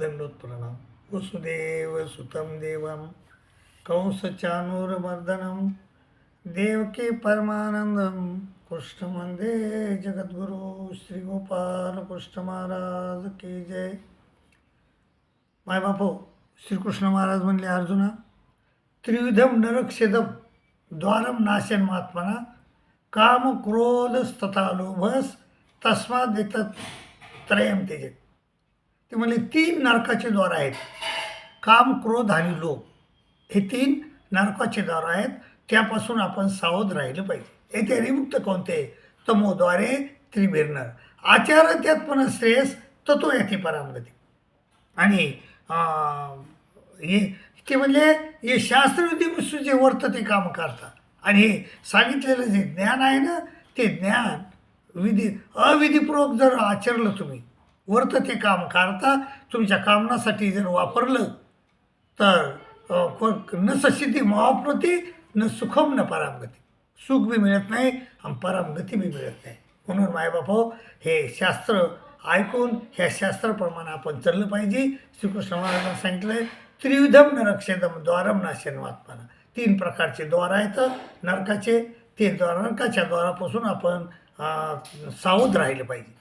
दंडोत प्रणाम वसुदेव सुतम देवम कंसचानूरमर्दनम देवकी परमानंदम कृष्ण वंदे जगद्गुरु श्री गोपाल कृष्ण महाराज की जय माय बापो श्रीकृष्ण महाराज म्हणले अर्जुना त्रिविधम नरक्षेदम द्वारम नाशन महात्मना काम क्रोध तथा लोभस तस्मात देतात त्रयम तेजेत ते म्हणले तीन नरकाचे द्वार आहेत. काम क्रोध आणि लोभ. हे तीन नरकाचे द्वार आहेत. त्यापासून आपण सावध राहिलं पाहिजे. येथे विमुक्त कोणते? तमोद्वारे त्रिभिर्नर आचार त्यात पण श्रेयस ततो याती परामगती आणि हे ते म्हणजे हे शास्त्रविधी जे वर्त ते काम करतात. आणि हे सांगितलेलं जे ज्ञान आहे ना ते ज्ञान विधी अविधीपूर्वक जर आचरलं तुम्ही वरतं ते काम करता तुमच्या कामनासाठी जर वापरलं तर न ससिद्धी महाप्रती न सुखम न परामगती सुख बी मिळत नाही आणि परामगती बी मिळत नाही. म्हणून मायबापो हे शास्त्र ऐकून ह्या शास्त्राप्रमाणे आपण चाललं पाहिजे. श्रीकृष्ण महाराजांना सांगितलं आहे त्रिविधम नरक्षेदम द्वारम नाशन तीन प्रकारचे द्वार आहेत नरकाचे. ते द्वार नरकाच्या द्वारापासून आपण सावध राहिलं पाहिजे.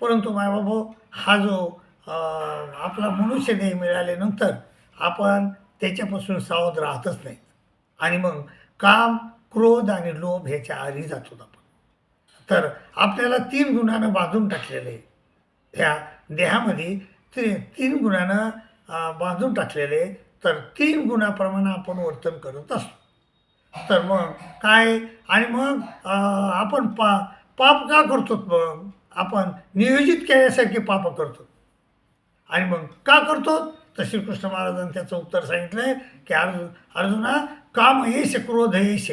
परंतु मायबाबा हा जो आपला मनुष्य देह मिळाल्यानंतर आपण त्याच्यापासून सावध राहतच नाही. आणि मग काम क्रोध आणि लोभ ह्याच्या आधी जातो आपण. तर आपल्याला तीन गुणानं बांधून टाकलेलं आहे ह्या देहामध्ये ती तीन गुणानं बांधून टाकलेले तर तीन गुणाप्रमाणे आपण वर्तन करत असतो. तर मग काय? आणि मग आपण पा पाप का करतो मग? आपण नियोजित केल्यासारखे पाप करतो. आणि मग का करतो? तर श्रीकृष्ण महाराजांनी त्याचं उत्तर सांगितलं आहे की अर्जु अर्जुना काम येश क्रोध येश.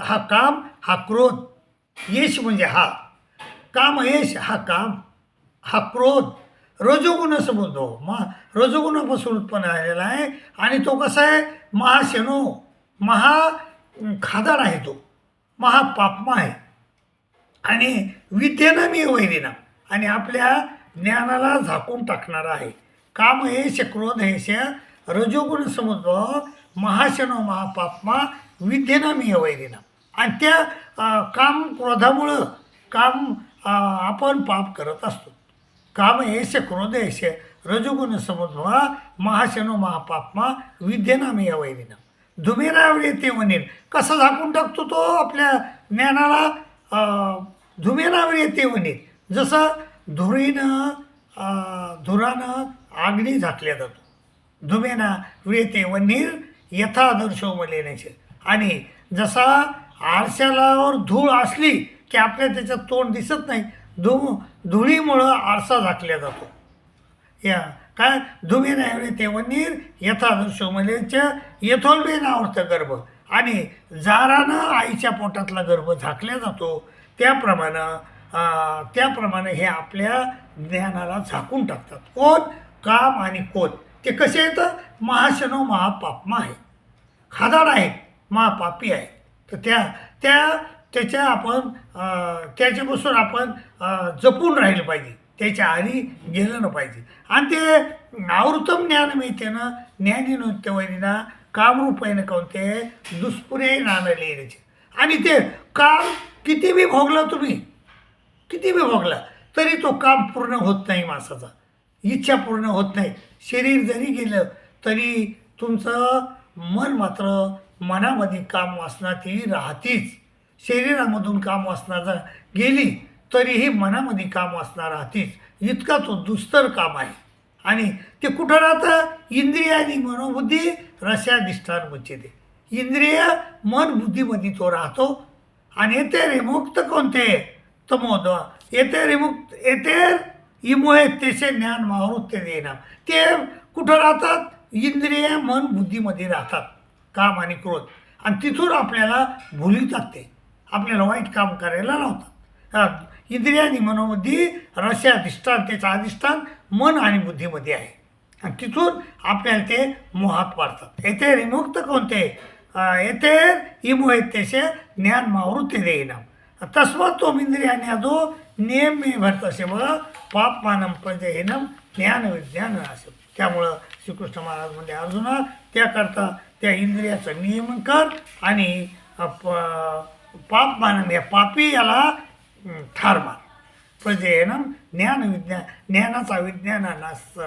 हा काम हा क्रोध. येश म्हणजे हा. काम येश हा काम हा क्रोध. रजोगुण असं हो. म रजोगुणापासून उत्पन्न आलेला आहे. आणि तो कसा आहे? महाशनो महा खादाड आहे तो. महापापमा आहे. आणि विद्येनं मी वैरिना आणि आपल्या ज्ञानाला झाकून टाकणार आहे. काम हे शक्रोध हेश रजोगुण समुद्भव महाशनो महापापमा विद्येनं मी वैरिना आणि त्या काम क्रोधामुळं काम आपण पाप करत असतो. काम हेश क्रोध हेश रजोगुण समुद्भव महाशनो महापापमा विद्येनं मी वैरिना धुमेरावर येते म्हणेन. कसं झाकून टाकतो तो आपल्या ज्ञानाला? धुमेरावर येते म्हणे. जसं धुरीनं धुरानं आग्नी झाकल्या जातो. धुमेना वेते वनीर यथादर्शो मलेण्याचे आणि जसा आरशालावर धूळ असली की आपल्या त्याच्यात तोंड दिसत नाही धु धुळीमुळं आरसा झाकल्या जातो. या काय? धुमे नाही ते वनीर यथादर्श मलेच्या यथोल्बे नावरतं गर्भ. आणि जारानं आईच्या पोटातला गर्भ झाकल्या जातो त्याप्रमाणे त्याप्रमाणे हे आपल्या ज्ञानाला झाकून टाकतात. कोण? काम आणि कोण? ते कसे येतं महाशनो महापापमा आहे खादाड आहे महापापी आहे तर त्या त्या त्याच्या आपण त्याच्यापासून आपण जपून राहिलं पाहिजे. त्याच्या आधी गेलं न पाहिजे. आणि ते आवृतम ज्ञान मिळते ना ज्ञानी नृत्य वैरीना कामरूपायनं कोणते दुष्पुरे नाणले लिहिण्याचे. आणि ते काम किती बी भोगला तुम्ही किती बी भोगला तरी तो काम पूर्ण होत नाही माणसाचा. इच्छा पूर्ण होत नाही. शरीर जरी गेलं तरी तुमचं मन मात्र मनामध्ये काम वासना ती राहतीच. शरीरामधून काम वासना जर गेली तरीही मनामध्ये काम वासना राहतीच. इतका तो दुस्तर काम आहे. आणि ते कुठं राहतं? इंद्रिय आणि मनोबुद्धी रस्याधिष्ठान मुच्यते इंद्रिय मन बुद्धीमध्ये तो राहतो. आणि येते रिमुक्त कोणते? तमोद. येते रिमुक्त येथे येते इमोहे तेचे ज्ञान मावृत्य देणार ते कुठं राहतात? इंद्रिय मन बुद्धीमध्ये राहतात. काम आणि क्रोध. आणि तिथून आपल्याला भुलितात ते आपल्याला वाईट काम करायला लावतात. इंद्रिय आणि मनोबुद्धी रस्य अधिष्ठान त्याचं अधिष्ठान मन आणि बुद्धीमध्ये आहे. आणि तिथून आपल्याला ते मोहात पाडतात येथे विमुक्त कोणते येथे इमो इमोहेतेचे ज्ञान मावृत्ती देईना तस्मात तो इंद्रियाने जो नियम भरत असे व पाप मानम ज्ञान विज्ञान असे त्यामुळं श्रीकृष्ण महाराज म्हणजे अर्जुना त्याकरता त्या इंद्रियाचं नियमन कर आणि प- पाप मानम या पापी याला ठार मार प्रजयनम ज्ञान विज्ञान ज्ञानाचा विज्ञाना नाश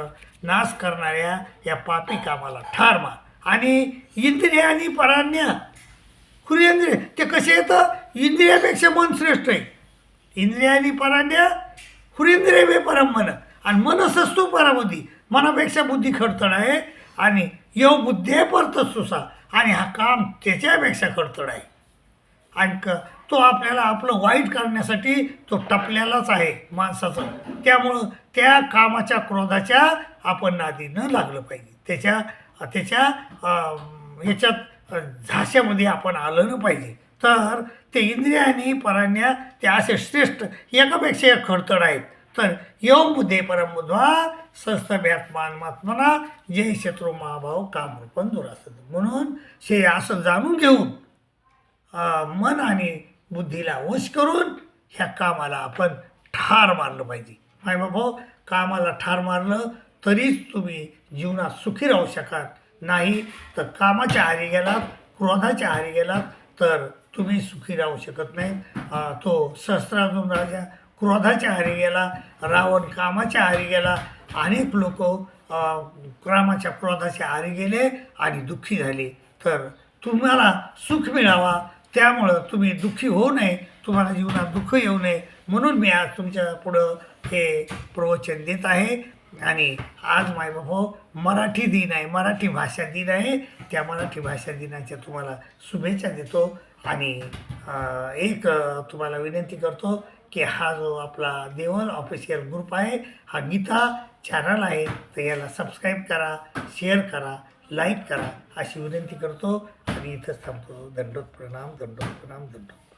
नाश करणाऱ्या या पापी कामाला ठार मार आणि इंद्रिय आणि परान्य. खुरेंद्रिय ते कसे येतं? इंद्रियापेक्षा मन श्रेष्ठ आहे. इंद्रियानी परान्य खुरेंद्रिय वे परम मन. आणि मनसस्तू पराबुद्धी मनापेक्षा बुद्धी खडतड आहे. आणि यो बुद्धे परत सुसा आणि हा काम त्याच्यापेक्षा खडतड आहे. आणि क तो आपल्याला आपलं वाईट करण्यासाठी तो टपलेलाच आहे माणसाचा. त्यामुळं त्या कामाच्या क्रोधाच्या आपण नादी न लागलं पाहिजे. त्याच्या त्याच्या ह्याच्यात झाशामध्ये आपण आलं न पाहिजे. तर ते इंद्रिया आणि पराण्या ते असे श्रेष्ठ एकापेक्षा एक खडतड आहेत. तर यम बुद्धे परमबुद्ध्वा सहस्तभ्यात्मान मात्मना जय शत्रू महाभाव कामरूपण दुरासत. म्हणून हे असं जाणून घेऊन मन आणि बुद्धीला वश करून ह्या कामाला आपण ठार मारलं पाहिजे. माय बाबा कामाला ठार मारलं तरीच तुम्ही जीवनात सुखी राहू शकाल. नाही तर कामाच्या आहारी गेलात क्रोधाच्या आहारी गेलात तर तुम्ही सुखी राहू शकत नाही तो सहस्त्रार्जुन राजा क्रोधाच्या आहारी गेला रावण कामाच्या आहारी गेला अनेक लोक कामाच्या क्रोधाच्या आहारी गेले आणि दुःखी झाले. तर तुम्हाला सुख मिळावा त्यामुळं तुम्ही दुःखी होऊ नये तुम्हाला जीवनात दुःख येऊ नये. म्हणून मी आज तुमच्या पुढं हे प्रवचन देत आहे. आणि आज मायबाबा मराठी दिन आहे. मराठी भाषा दिन आहे. त्या मराठी भाषा दिनाच्या तुम्हाला शुभेच्छा देतो. आणि एक तुम्हाला विनंती करतो की हा जो आपला देवल ऑफिशियल ग्रुप आहे हा गीता चॅनल आहे तर याला सबस्क्राईब करा शेअर करा लाईक करा अशी विनंती करतो. ప్రణీత సంప్రదాయం దండోత్ప్రణాం దండోత్ప్రణాం దండోత్ప్రణాం